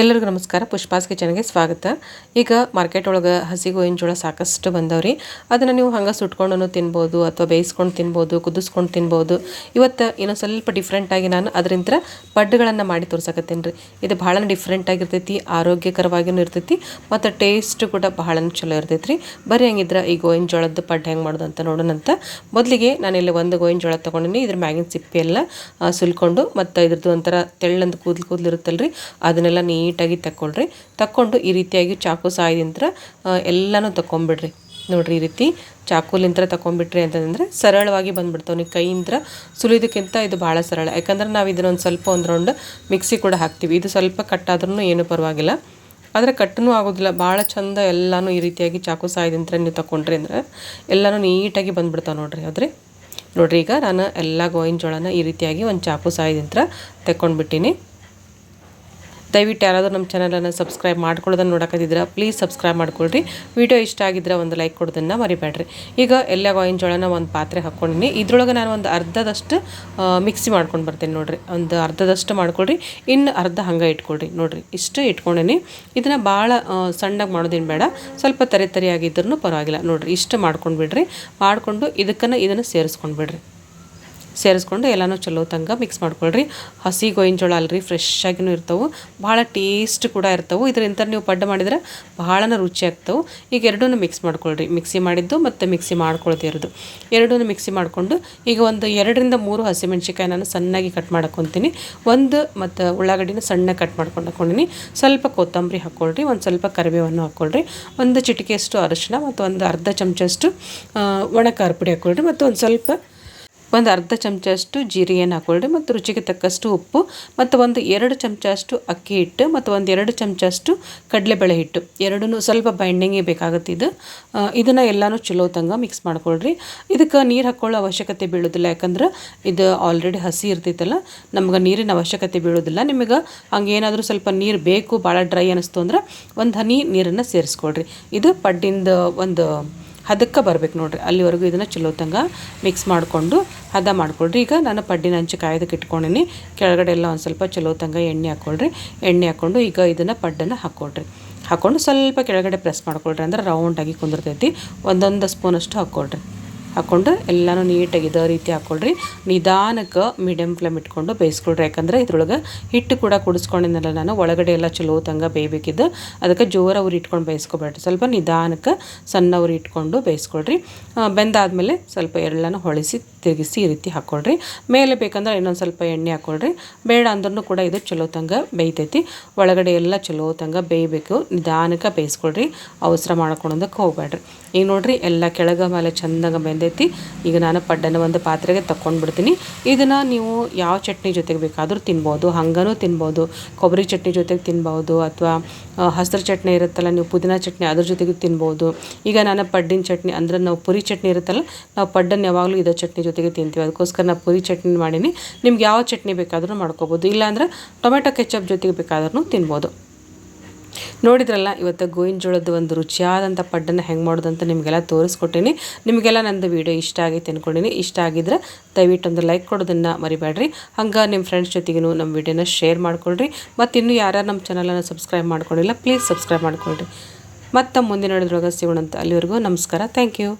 ಎಲ್ಲರಿಗೂ ನಮಸ್ಕಾರ. ಪುಷ್ಪಾಸ್ ಕಿಚನ್ಗೆ ಸ್ವಾಗತ. ಈಗ ಮಾರ್ಕೆಟ್ ಒಳಗೆ ಹಸಿ ಗೋವಿನ ಜೋಳ ಸಾಕಷ್ಟು ಬಂದವ್ರಿ. ಅದನ್ನು ನೀವು ಹಂಗೆ ಸುಟ್ಕೊಂಡು ತಿನ್ಬೋದು ಅಥವಾ ಬೇಯಿಸ್ಕೊಂಡು ತಿನ್ಬೋದು ಕುದಿಸ್ಕೊಂಡು ತಿನ್ಬೋದು. ಇವತ್ತು ಇನ್ನೊಂದು ಸ್ವಲ್ಪ ಡಿಫ್ರೆಂಟಾಗಿ ನಾನು ಅದರಿಂದ ಪಡ್ಡುಗಳನ್ನು ಮಾಡಿ ತೋರ್ಸಕತ್ತೇನೆ ರೀ ಇದು ಭಾಳ ಡಿಫ್ರೆಂಟ್ ಆಗಿರ್ತೈತಿ ಆರೋಗ್ಯಕರವಾಗಿಯೂ ಇರ್ತೈತಿ ಮತ್ತು ಟೇಸ್ಟ್ ಕೂಡ ಭಾಳ ಚಲೋ ಇರ್ತೈತಿ ರೀ ಬರೀ ಹಂಗಿದ್ರೆ ಈ ಗೋವಿನ ಜೋಳದ ಪಡ್ಡು ಹೆಂಗೆ ಮಾಡೋದು ಅಂತ. ನೋಡೋಣಂತ ಮೊದಲಿಗೆ ನಾನು ಇಲ್ಲಿ ಒಂದು ಗೋವಿನ ಜೋಳ ತೊಗೊಂಡಿನಿ ಇದ್ರ ಮ್ಯಾಗಿನ ಸಿಪ್ಪೆ ಎಲ್ಲ ಆ, ಸುಲ್ಕೊಂಡು ಮತ್ತು ಇದ್ರದ್ದು ಒಂಥರ ತೆಳ್ಳಂದು ಕೂದಲು ಕೂದಲು ಇರುತ್ತಲ್ಲ ರೀ ಅದನ್ನೆಲ್ಲ ನೀಟಾಗಿ ತಕ್ಕೊಳ್ರಿ. ತಕ್ಕೊಂಡು ಈ ರೀತಿಯಾಗಿ ಚಾಕು ಸಹಾಯದಿಂದ ಎಲ್ಲನೂ ತಕ್ಕೊಂಬಿಡ್ರಿ. ನೋಡ್ರಿ ಈ ರೀತಿ ಚಾಕುಲಿಂತ್ರ ತಗೊಂಬಿಟ್ರಿ ಅಂತಂದರೆ ಸರಳವಾಗಿ ಬಂದ್ಬಿಡ್ತಾವೆ. ನೀವು ಕೈಯಿಂದ ಸುಲಿದಕ್ಕಿಂತ ಇದು ಭಾಳ ಸರಳ. ಯಾಕಂದ್ರೆ ನಾವು ಇದನ್ನೊಂದು ಸ್ವಲ್ಪ ಒಂದು ರೌಂಡ್ ಮಿಕ್ಸಿ ಕೂಡ ಹಾಕ್ತೀವಿ. ಇದು ಸ್ವಲ್ಪ ಕಟ್ಟಾದ್ರೂ ಏನೂ ಪರವಾಗಿಲ್ಲ. ಆದರೆ ಕಟ್ಟನೂ ಆಗೋದಿಲ್ಲ. ಭಾಳ ಚಂದ ಎಲ್ಲನೂ ಈ ರೀತಿಯಾಗಿ ಚಾಕು ಸಹಾಯದಿಂದ ನೀವು ತಗೊಂಡ್ರಿ ಅಂದ್ರೆ ಎಲ್ಲನೂ ನೀಟಾಗಿ ಬಂದ್ಬಿಡ್ತಾವೆ ನೋಡ್ರಿ. ಆದರೆ ನೋಡ್ರಿ ಈಗ ನಾನು ಎಲ್ಲ ಗೋವಿನ ಜೋಳನ ಈ ರೀತಿಯಾಗಿ ಒಂದು ಚಾಕು ಸಹಾಯದಿಂದ ತೆಕ್ಕೊಂಡ್ಬಿಟ್ಟಿನಿ. ದಯವಿಟ್ಟು ಯಾರಾದರೂ ನಮ್ಮ ಚಾನಲನ್ನು ಸಬ್ಸ್ಕ್ರೈಬ್ ಮಾಡ್ಕೊಳ್ಳೋದನ್ನು ನೋಡೋಕ್ಕಿದ್ರೆ ಪ್ಲೀಸ್ ಸಬ್ಸ್ಕ್ರೈಬ್ ಮಾಡ್ಕೊಳ್ರಿ. ವಿಡಿಯೋ ಇಷ್ಟ ಆಗಿದ್ರೆ ಒಂದು ಲೈಕ್ ಕೊಡೋದನ್ನು ಮರಿಬೇಡ್ರಿ. ಈಗ ಎಲ್ಲ ಗೋವಿನ ಜೋಳನ ಒಂದು ಪಾತ್ರೆ ಹಾಕ್ಕೊಂಡಿನಿ. ಇದ್ರೊಳಗೆ ನಾನು ಒಂದು ಅರ್ಧದಷ್ಟು ಮಿಕ್ಸಿ ಮಾಡ್ಕೊಂಡು ಬರ್ತೇನೆ ನೋಡಿರಿ. ಒಂದು ಅರ್ಧದಷ್ಟು ಮಾಡ್ಕೊಳ್ರಿ. ಇನ್ನು ಅರ್ಧ ಹಂಗೆ ಇಟ್ಕೊಳ್ರಿ ನೋಡಿರಿ. ಇಷ್ಟು ಇಟ್ಕೊಂಡಿನಿ. ಇದನ್ನು ಭಾಳ ಸಣ್ಣಗೆ ಮಾಡೋದೇನು ಬೇಡ. ಸ್ವಲ್ಪ ತರಿ ತರಿಯಾಗಿದ್ರೂ ಪರವಾಗಿಲ್ಲ ನೋಡಿರಿ. ಇಷ್ಟು ಮಾಡ್ಕೊಂಡು ಬಿಡ್ರಿ. ಮಾಡಿಕೊಂಡು ಇದಕ್ಕನ್ನು ಇದನ್ನು ಸೇರಿಸ್ಕೊಂಡು ಬಿಡ್ರಿ. ಸೇರಿಸ್ಕೊಂಡು ಎಲ್ಲನೂ ಚಲೋ ತಂಗ ಮಿಕ್ಸ್ ಮಾಡ್ಕೊಳ್ರಿ. ಹಸಿ ಗೋಯಿನ ಜೋಳ ಅಲ್ರಿ ಫ್ರೆಶ್ ಆಗಿನೂ ಇರ್ತವೆ. ಭಾಳ ಟೇಸ್ಟ್ ಕೂಡ ಇರ್ತವೆ. ಇದರಿಂದ ನೀವು ಪಡ್ಡು ಮಾಡಿದ್ರೆ ಭಾಳನ ರುಚಿ ಆಗ್ತವೆ. ಈಗ ಎರಡೂ ಮಿಕ್ಸ್ ಮಾಡ್ಕೊಳ್ರಿ. ಮಿಕ್ಸಿ ಮಾಡಿದ್ದು ಮತ್ತು ಮಿಕ್ಸಿ ಮಾಡ್ಕೊಳ್ತಿರೋದು ಎರಡೂ ಮಿಕ್ಸಿ ಮಾಡಿಕೊಂಡು ಈಗ ಒಂದು ಎರಡರಿಂದ ಮೂರು ಹಸಿಮೆಣ್ಸಿಕಾಯಿ ನಾನು ಸಣ್ಣಾಗಿ ಕಟ್ ಮಾಡ್ಕೊತೀನಿ. ಒಂದು ಮತ್ತು ಉಳ್ಳಾಗಡ್ಡಿನ ಸಣ್ಣ ಕಟ್ ಮಾಡ್ಕೊಂಡು ಹಾಕೊಂಡಿನಿ. ಸ್ವಲ್ಪ ಕೊತ್ತಂಬರಿ ಹಾಕ್ಕೊಳ್ರಿ ಒಂದು ಸ್ವಲ್ಪ ಕರಿಬೇವನ್ನು ಹಾಕ್ಕೊಳ್ರಿ ಒಂದು ಚಿಟಿಕೆಯಷ್ಟು ಅರಶಿನ ಮತ್ತು ಒಂದು ಅರ್ಧ ಚಮಚಷ್ಟು ಒಣ ಖಾರ ಪುಡಿ ಹಾಕ್ಕೊಳ್ರಿ ಮತ್ತು ಒಂದು ಸ್ವಲ್ಪ ಒಂದು ಅರ್ಧ ಚಮಚ ಅಷ್ಟು ಜೀರಿಗೆಯನ್ನು ಹಾಕ್ಕೊಳ್ಳಿ ಮತ್ತು ರುಚಿಗೆ ತಕ್ಕಷ್ಟು ಉಪ್ಪು ಮತ್ತು ಒಂದು ಎರಡು ಚಮಚ ಅಷ್ಟು ಅಕ್ಕಿ ಹಿಟ್ಟು ಮತ್ತು ಒಂದು ಎರಡು ಚಮಚ ಅಷ್ಟು ಕಡಲೆಬೇಳೆ ಹಿಟ್ಟು. ಎರಡೂ ಸ್ವಲ್ಪ ಬೈಂಡಿಂಗೇ ಬೇಕಾಗುತ್ತೆ ಇದು. ಇದನ್ನು ಎಲ್ಲನೂ ಚಲೋ ತಂಗ ಮಿಕ್ಸ್ ಮಾಡ್ಕೊಳ್ರಿ. ಇದಕ್ಕೆ ನೀರು ಹಾಕ್ಕೊಳ್ಳೋ ಅವಶ್ಯಕತೆ ಬೀಳೋದಿಲ್ಲ. ಯಾಕಂದ್ರೆ ಇದು ಆಲ್ರೆಡಿ ಹಸಿ ಇರ್ತೈತಲ್ಲ, ನಮ್ಗೆ ನೀರಿನ ಅವಶ್ಯಕತೆ ಬೀಳೋದಿಲ್ಲ. ನಿಮಗೆ ಹಂಗೇನಾದರೂ ಸ್ವಲ್ಪ ನೀರು ಬೇಕು ಭಾಳ ಡ್ರೈ ಅನ್ನಿಸ್ತು ಅಂದ್ರೆ ಒಂದು ಹನಿ ನೀರನ್ನು ಸೇರಿಸ್ಕೊಳ್ರಿ. ಇದು ಪಡ್ಡಿಂದ ಒಂದು ಹದಕ್ಕೆ ಬರಬೇಕು ನೋಡಿರಿ. ಅಲ್ಲಿವರೆಗೂ ಇದನ್ನು ಚಲೋ ತಂಗ ಮಿಕ್ಸ್ ಮಾಡಿಕೊಂಡು ಹದ ಮಾಡಿಕೊಳ್ರಿ. ಈಗ ನಾನು ಪಡ್ಡಿನ ಹಂಚಿ ಕಾಯ್ದಕ್ಕೆ ಇಟ್ಕೊಂಡಿನಿ. ಕೆಳಗಡೆ ಎಲ್ಲ ಒಂದು ಸ್ವಲ್ಪ ಚಲೋ ತಂಗ ಎಣ್ಣೆ ಹಾಕ್ಕೊಳ್ರಿ ಎಣ್ಣೆ ಹಾಕ್ಕೊಂಡು ಈಗ ಇದನ್ನು ಪಡ್ಡನ್ನು ಹಾಕ್ಕೊಳ್ರಿ ಹಾಕ್ಕೊಂಡು ಸ್ವಲ್ಪ ಕೆಳಗಡೆ ಪ್ರೆಸ್ ಮಾಡ್ಕೊಳ್ರಿ. ಅಂದ್ರೆ ರೌಂಡಾಗಿ ಕುಂದಿರ್ತೈತಿ. ಒಂದೊಂದು ಸ್ಪೂನಷ್ಟು ಹಾಕ್ಕೊಳ್ರಿ ಹಾಕ್ಕೊಂಡು ಎಲ್ಲನೂ ನೀಟಾಗಿ ಇದೇ ರೀತಿ ಹಾಕ್ಕೊಳ್ರಿ ನಿಧಾನಕ್ಕೆ ಮೀಡಿಯಮ್ ಫ್ಲೇಮ್ ಇಟ್ಕೊಂಡು ಬೇಯಿಸ್ಕೊಳ್ರಿ. ಯಾಕಂದ್ರೆ ಇದ್ರೊಳಗೆ ಹಿಟ್ಟು ಕೂಡ ಕುಡಿಸ್ಕೊಂಡಿದ್ದೆಲ್ಲ ನಾನು, ಒಳಗಡೆ ಎಲ್ಲ ಚಲೋ ತಂಗ ಬೇಯಬೇಕಿದ್ದು. ಅದಕ್ಕೆ ಜೋರ ಇಟ್ಕೊಂಡು ಬೇಯಿಸ್ಕೊಬೇಡ್ರಿ. ಸ್ವಲ್ಪ ನಿಧಾನಕ್ಕೆ ಸಣ್ಣ ಉರಿ ಇಟ್ಕೊಂಡು ಬೇಯಿಸ್ಕೊಳ್ರಿ. ಬೆಂದಾದಮೇಲೆ ಸ್ವಲ್ಪ ಎಳ್ಳನ್ನು ಹೊಳಿಸಿ ತಿರುಗಿಸಿ ಈ ರೀತಿ ಹಾಕ್ಕೊಳ್ರಿ ಮೇಲೆ ಬೇಕಂದ್ರೆ ಇನ್ನೊಂದು ಸ್ವಲ್ಪ ಎಣ್ಣೆ ಹಾಕ್ಕೊಳ್ರಿ ಬೇಡ ಅಂದ್ರೂ ಕೂಡ ಇದು ಚಲೋ ತಂಗ ಬೇಯ್ತೈತಿ. ಒಳಗಡೆ ಎಲ್ಲ ಚಲೋ ತಂಗ ಬೇಯಬೇಕು. ನಿಧಾನಕ್ಕೆ ಬೇಯಿಸ್ಕೊಳ್ರಿ. ಅವಸರ ಮಾಡ್ಕೊಳೋದಕ್ಕೆ ಹೋಗ್ಬೇಡ್ರಿ. ಈಗ ನೋಡ್ರಿ, ಎಲ್ಲ ಕೆಳಗ ಮೇಲೆ ಚಂದಾಗ ಬೆಂದೈತಿ. ಈಗ ನಾನು ಪಡ್ಡನ ಒಂದು ಪಾತ್ರೆಗೆ ತಗೊಂಡು ಬಿಡ್ತೀನಿ ಇದನ್ನು ನೀವು ಯಾವ ಚಟ್ನಿ ಜೊತೆಗೆ ಬೇಕಾದರೂ ತಿನ್ಬೋದು. ಹಂಗನೂ ತಿನ್ಬೋದು. ಕೊಬ್ಬರಿ ಚಟ್ನಿ ಜೊತೆಗೆ ತಿನ್ಬೋದು ಅಥವಾ ಹಸಿರು ಚಟ್ನಿ ಇರುತ್ತಲ್ಲ, ನೀವು ಪುದೀನ ಚಟ್ನಿ ಅದ್ರ ಜೊತೆಗೆ ತಿನ್ಬೋದು. ಈಗ ನಾನು ಪಡ್ಡಿನ ಚಟ್ನಿ ಅಂದ್ರೆ ನಾವು ಪುರಿ ಚಟ್ನಿ ಇರುತ್ತಲ್ಲ, ನಾವು ಪಡ್ಡನ್ನು ಯಾವಾಗಲೂ ಇದೇ ಚಟ್ನಿ ಜೊತೆಗೆ ತಿಂತೀವಿ. ಅದಕ್ಕೋಸ್ಕರ ನಾನು ಪುರಿ ಚಟ್ನಿ ಮಾಡೀನಿ. ನಿಮ್ಗೆ ಯಾವ ಚಟ್ನಿ ಬೇಕಾದರೂ ಮಾಡ್ಕೋಬೋದು. ಇಲ್ಲಾಂದ್ರೆ ಟೊಮೆಟೊ ಕೆಚಪ್ ಜೊತೆಗೆ ಬೇಕಾದ್ರೂ ತಿನ್ಬೋದು. ನೋಡಿದ್ರಲ್ಲ, ಇವತ್ತು ಗೋವಿನ ಜೋಳದ ಒಂದು ರುಚಿಯಾದಂಥ ಪಡ್ಡನ್ನು ಹೆಂಗೆ ಮಾಡೋದಂತ ನಿಮಗೆಲ್ಲ ತೋರಿಸ್ಕೊಟ್ಟೀನಿ. ನಿಮಗೆಲ್ಲ ನಂದು ವೀಡಿಯೋ ಇಷ್ಟ ಆಗೈತೆ ಅಂದ್ಕೊಂಡಿನಿ ಇಷ್ಟ ಆಗಿದ್ರೆ ದಯವಿಟ್ಟು ಒಂದು ಲೈಕ್ ಕೊಡೋದನ್ನು ಮರಿಬೇಡ್ರಿ. ಹಂಗೆ ನಿಮ್ಮ ಫ್ರೆಂಡ್ಸ್ ಜೊತೆಗೂ ನಮ್ಮ ವೀಡಿಯೋನ ಶೇರ್ ಮಾಡ್ಕೊಳ್ರಿ. ಮತ್ತು ಇನ್ನೂ ಯಾರ್ಯಾರು ನಮ್ಮ ಚಾನಲನ್ನು ಸಬ್ಸ್ಕ್ರೈಬ್ ಮಾಡ್ಕೊಂಡಿಲ್ಲ ಪ್ಲೀಸ್ ಸಬ್ಸ್ಕ್ರೈಬ್ ಮಾಡ್ಕೊಳ್ರಿ. ಮತ್ತು ಮುಂದಿನ ನಡೆದ್ರೊಳಗೆ ಸಿಗೋಣಂತ ಅಲ್ಲಿವರೆಗೂ ನಮಸ್ಕಾರ. Thank you